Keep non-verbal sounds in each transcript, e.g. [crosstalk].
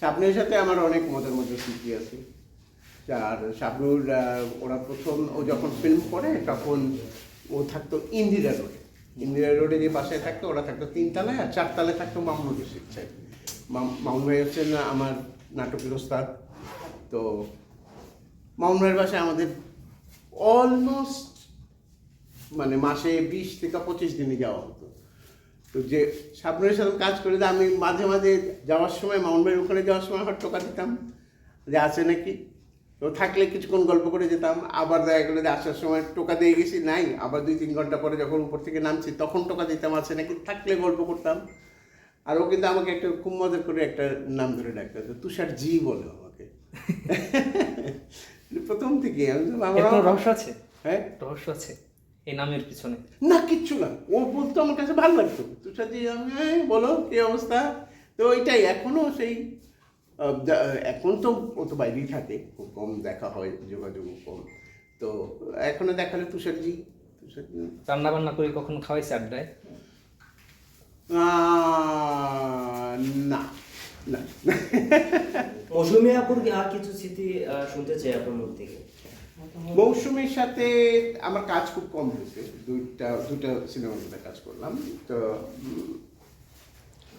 শাবনুরের সাথে আমার অনেক মজার মজার স্মৃতি আছে। আর শাবনুর ওরা প্রথম, ও যখন ফিল্ম করে, তখন ও থাকতো ইন্দিরা রোডে। ইন্দিরা রোডে যে বাসায় থাকতো, ওরা থাকতো তিনতলায়, আর চারতলায় থাকতো মামুনুর রশিদ সাহেব মাম- মামুন ভাই হচ্ছেন আমার নাটকের ওস্তাদ। তো মামুন ভাইয়ের বাসায় আমাদের অলমোস্ট মানে মাসে বিশ থেকে পঁচিশ দিনে যাওয়া হতো। তো যে সাবনের সাথে কাজ করে আমি মাঝে মাঝে যাওয়ার সময় মাউন্ট ভাইয়ের ওখানে যাওয়ার সময় হট টোকা দিতাম যে আছে নাকি? তো থাকলে কিছুক্ষণ গল্প করে যেতাম। আবার দেখা গেলো যে আসার সময় টোকা দিয়ে গেছি নাই। আবার দুই তিন ঘণ্টা পরে যখন উপর থেকে নামছি তখন টোকা দিতাম আছে নাকি? থাকলে গল্প করতাম। আর ও কিন্তু আমাকে একটা খুব মজা করে একটা নাম ধরে ডাকতো তুষার জি বলে আমাকে। [laughs] প্রথম থেকে আমার রহস্য আছে? হ্যাঁ? রহস্য আছে। এই নামের পিছনে। না কিচ্ছু না। ও বলতো আমার কাছে ভালো লাগতো। তুষারজি আমি বলো কি অবস্থা? তো ওইটাই এখনও সেই এখন তো ও তো বাইরেই থাকে খুব কম দেখা হয় যোগাযোগ কম। তো এখনও দেখালে তুষারজি তুষারজি। রান্না বান্না করে কখনো খাওয়াইছে আড্ডায়? আহ, না না। মৌসুমী আপুর আর কিছু স্মৃতি শুনতে চাই আপনার মুখ থেকে? মৌসুমীর সাথে আমার কাজ খুব কম হয়েছে। দুইটা দুটা সিনেমার মধ্যে কাজ করলাম। তো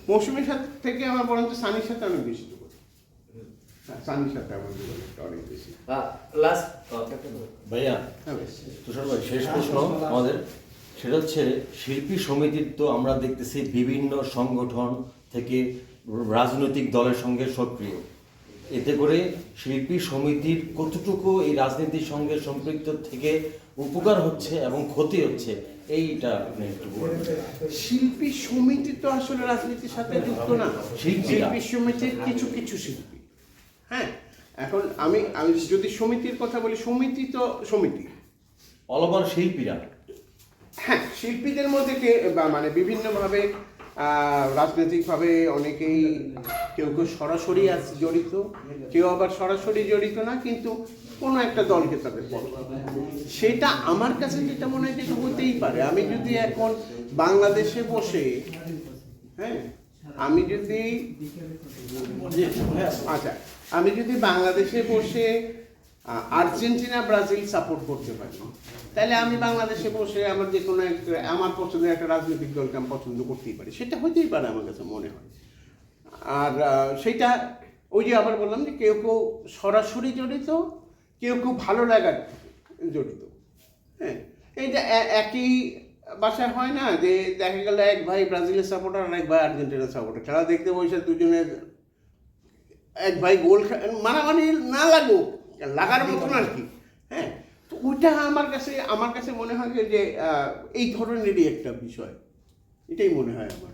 মৌসুমীর সাথে থেকে আমার বরঞ্চ সানির সাথে অনেক বেশি যোগাযোগ হ্যাঁ, সানির সাথে আমার অনেক বেশি। লাস্ট ভাইয়া হ্যাঁ বেশ। তুষার ভাই শেষ প্রশ্ন আমাদের। সেটা হচ্ছে শিল্পী সমিতির তো আমরা দেখতেছি বিভিন্ন সংগঠন থেকে রাজনৈতিক দলের সঙ্গে সক্রিয়। এতে করে শিল্পী সমিতির কতটুকু এই রাজনীতির সঙ্গে সম্পৃক্ত থেকে উপকার হচ্ছে এবং ক্ষতি হচ্ছে এইটা আপনি একটু শিল্পী সমিতি তো আসলে রাজনীতির সাথে যুক্ত না। শিল্পী সমিতির কিছু কিছু শিল্পী। হ্যাঁ এখন আমি আমি যদি সমিতির কথা বলি সমিতি তো সমিতি। অল ওভার শিল্পীরা। হ্যাঁ শিল্পীদের মধ্যে মানে বিভিন্নভাবে রাজনৈতিকভাবে অনেকেই কেউ কেউ সরাসরি জড়িত, কেউ আবার সরাসরি জড়িত না, কিন্তু কোনো একটা দলকে তাদের সেটা আমার কাছে যেটা মনে হয় যেটা হতেই পারে। আমি যদি এখন বাংলাদেশে বসে হ্যাঁ আমি যদি আচ্ছা আমি যদি বাংলাদেশে বসে আর্জেন্টিনা, ব্রাজিল সাপোর্ট করতে পারি। তাহলে আমি বাংলাদেশে বসে আমার যে কোনো একটা আমার পছন্দের একটা রাজনৈতিক দলকে আমি পছন্দ করতেই পারি। সেটা হতেই পারে আমার কাছে মনে হয়। আর সেটা ওই যে আবার বললাম যে কেউ কেউ সরাসরি জড়িত, কেউ কেউ ভালো লাগার জড়িত। হ্যাঁ এইটা একই বাসায় হয় না যে দেখা গেল এক ভাই ব্রাজিলের সাপোর্টার আর এক ভাই আর্জেন্টিনার সাপোর্টার খেলা দেখতে বসে দুজনের এক ভাই গোল মারামারি না লাগুক লাগার মতন আর কি। হ্যাঁ? তো ওইটা আমার কাছে আমার কাছে মনে হয় যে এই ধরনেরই একটা বিষয়। এটাই মনে হয় আমার